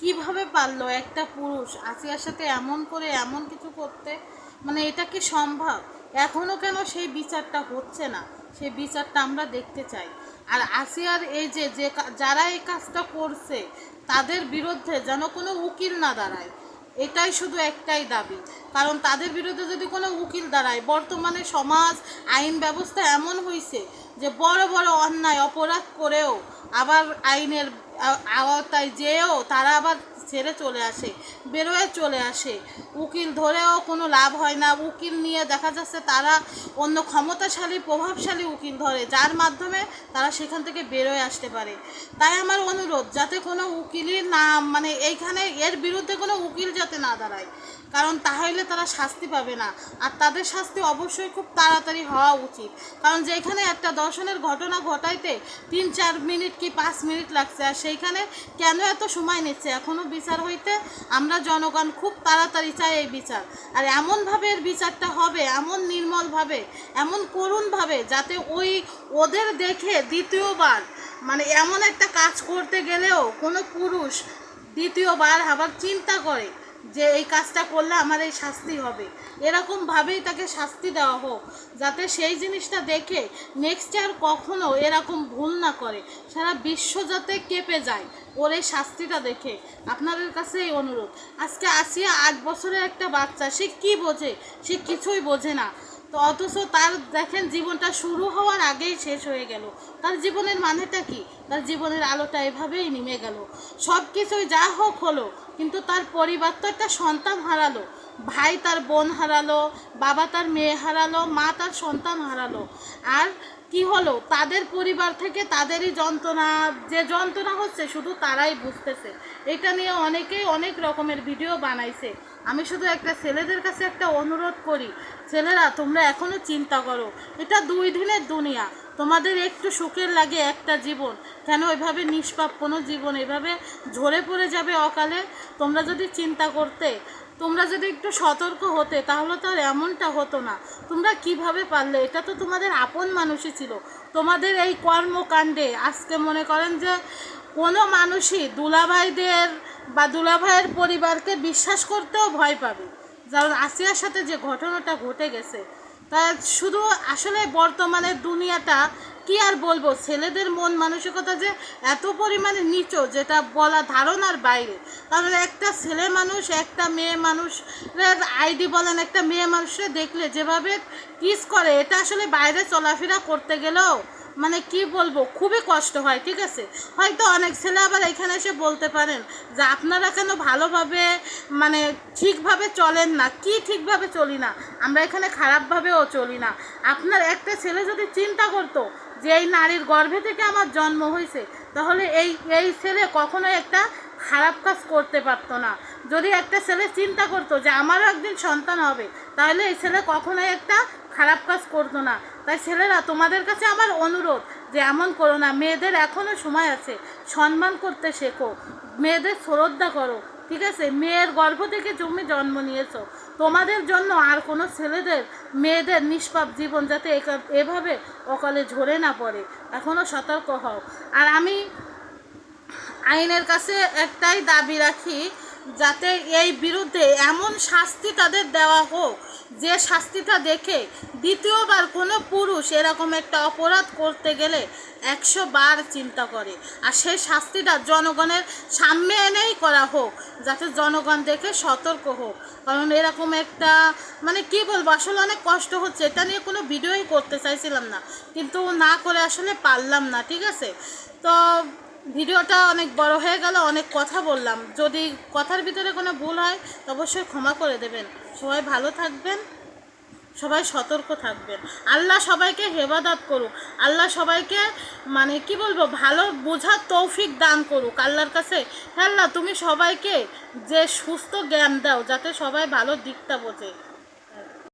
কীভাবে পারল একটা পুরুষ আসিয়ার সাথে এমন করে এমন কিছু করতে? মানে এটা কি সম্ভব? এখনও কেন সেই বিচারটা হচ্ছে না? সেই বিচারটা আমরা দেখতে চাই। আর আসিয়ার এই যে যে যারা এই কাজটা করছে, তাদের বিরুদ্ধে যেন কোনো উকিল না দাঁড়ায়। এটাই শুধু একটাই দাবি। কারণ তাদের বিরুদ্ধে যদি কোনো উকিল দাঁড়ায়, বর্তমানে সমাজ, আইন ব্যবস্থা এমন হয়েছে যে বড় বড় অন্যায়, অপরাধ করেও আবার আইনের আওতায় যেয়েও তারা আবার ছেড়ে চলে আসে, বেরোয় চলে আসে। উকিল ধরেও কোনো লাভ হয় না। উকিল নিয়ে দেখা যাচ্ছে তারা অন্য ক্ষমতাশালী, প্রভাবশালী উকিল ধরে, যার মাধ্যমে তারা সেখান থেকে বেরোয় আসতে পারে। তাই আমার অনুরোধ, যাতে কোনো উকিলই না মানে এইখানে এর বিরুদ্ধে কোনো উকিল যাতে না দাঁড়ায়, কারণ তাহলে তারা শাস্তি পাবে না। আর তাদের শাস্তি অবশ্যই খুব তাড়াতাড়ি হওয়া উচিত। কারণ যেখানে একটা দর্শনের ঘটনা ঘটাইতে তিন চার মিনিট কি পাঁচ মিনিট লাগছে, আর সেইখানে কেন এত সময় নিচ্ছে? এখনও বিচার হইতে আমরা জনগণ খুব তাড়াতাড়ি চাই এই বিচার। আর এমনভাবে এর বিচারটা হবে, এমন নির্মলভাবে, এমন করুণভাবে যাতে ওই ওদের দেখে দ্বিতীয়বার মানে এমন একটা কাজ করতে গেলেও কোনো পুরুষ দ্বিতীয়বার আবার চিন্তা করে যে এই কাজটা করলে আমার এই শাস্তি হবে। এরকমভাবেই তাকে শাস্তি দেওয়া হোক, যাতে সেই জিনিসটা দেখে নেক্সট আর কখনো এরকম ভুল না করে। সারা বিশ্ব যাতে কেঁপে যায় ওর এই শাস্তিটা দেখে। আপনাদের কাছে এই অনুরোধ। আজকে আসিয়া আট বছরের একটা বাচ্চা, সে কি বোঝে? সে কিছুই বোঝে না। তো অথচ তার দেখেন জীবনটা শুরু হওয়ার আগেই শেষ হয়ে গেল। তার জীবনের মানেটা কি? তার জীবনের আলোটা এভাবেই নেমে গেল। সব কিছুই যা হোক হলো, কিন্তু তার পরিবার তো একটা সন্তান হারালো। ভাই তার বোন হারালো, বাবা তার মেয়ে হারালো, মা তার সন্তান হারালো। আর কি হলো? তাদের পরিবার থেকে তাদেরই যন্ত্রণা, যে যন্ত্রণা হচ্ছে শুধু তারাই বুঝতেছে। এটা নিয়ে অনেকেই অনেক রকমের ভিডিও বানাইছে। আমি শুধু একটা ছেলেদের কাছে একটা অনুরোধ করি, ছেলেরা, তোমরা এখনও চিন্তা করো। এটা দুই দিনের দুনিয়া। তোমাদের একটু সুখের লাগে একটা জীবন। কেন এভাবে নিষ্পাপ কোনো জীবন? এভাবে ঝরে পড়ে যাবে অকালে? তোমরা যদি চিন্তা করতে তোমরা যদি একটু সতর্ক হতে, তাহলে তো আর এমনটা হতো না। তোমরা কীভাবে পারলে? এটা তো তোমাদের আপন মানুষই ছিল। তোমাদের এই কর্মকাণ্ডে আজকে মনে করেন যে কোনো মানুষই দুলাভাইদের বা দুলাভাইয়ের পরিবারকে বিশ্বাস করতেও ভয় পাবে। যেমন আসিয়ার সাথে যে ঘটনাটা ঘটে গেছে, তা শুধু আসলে বর্তমানে দুনিয়াটা কি আর বলব? ছেলেদের মন মানসিকতা যে এত পরিমাণে নিচু যেটা বলা ধারণার বাইরে। কারণ একটা ছেলে মানুষ, একটা মেয়ে মানুষের আইডি বলেন, একটা মেয়ে মানুষের দেখলে যেভাবে কিস করে, এটা আসলে বাইরে চলাফেরা করতে গেলেও মানে কি বলব, খুবই কষ্ট হয়, ঠিক আছে? হয়তো অনেক ছেলে আবার এখানে এসে বলতে পারেন যে, আপনারা কেন ভালোভাবে মানে ঠিকভাবে চলেন না? কি ঠিকভাবে চলি না? আমরা এখানে খারাপভাবেও চলি না। আপনার একটা ছেলে যদি চিন্তা করতো যে এই নারীর গর্ভে থেকে আমার জন্ম হয়েছে, তাহলে এই এই ছেলে কখনোই একটা খারাপ কাজ করতে পারতো না। যদি একটা ছেলে চিন্তা করতো যে আমারও একদিন সন্তান হবে, তাহলে এই ছেলে কখনোই একটা খারাপ কাজ করতো না। তাই ছেলেরা, তোমাদের কাছে আমার অনুরোধ যে এমন করো না, মেয়েদের এখনও সময় আছে, সম্মান করতে শেখো, মেয়েদের শ্রদ্ধা করো, ঠিক আছে? মেয়ের গর্ভ থেকে তুমি জন্ম নিয়েছো তোমাদের জন্য আর কোনো ছেলেদের, মেয়েদের নিষ্পাপ জীবন যাতে এভাবে অকালে ঝরে না পড়ে এখনও সতর্ক হও। আর আমি আইনের কাছে একটাই দাবি রাখি, যাতে এই বিরুদ্ধে এমন শাস্তি তাদের দেওয়া হোক। যে শাস্তিটা দেখে দ্বিতীয়বার কোনো পুরুষ এরকম একটা অপরাধ করতে গেলে একশো বার চিন্তা করে। আর সেই শাস্তিটা জনগণের সামনে এনেই করা হোক, যাতে জনগণ দেখে সতর্ক হোক। কারণ এরকম একটা মানে কি বলব, আসলে অনেক কষ্ট হচ্ছে। এটা নিয়ে কোনো ভিডিওই করতে চাইছিলাম না। কিন্তু না করে আসলে পারলাম না, ঠিক আছে? তো ভিডিওটা অনেক বড় হয়ে গেল, অনেক কথা বললাম। যদি কথার ভিতরে কোনো ভুল হয় অবশ্যই ক্ষমা করে দেবেন। সবাই ভালো থাকবেন, সবাই সতর্ক থাকবেন। আল্লাহ সবাইকে হেফাজত করুক। আল্লাহ সবাইকে মানে কি বলব, ভালো বোঝার তৌফিক দান করুক আল্লাহর কাছে। হ্যাঁ আল্লাহ, তুমি সবাইকে যে সুস্থ জ্ঞান দাও, যাতে সবাই ভালো দিকটা বোঝে।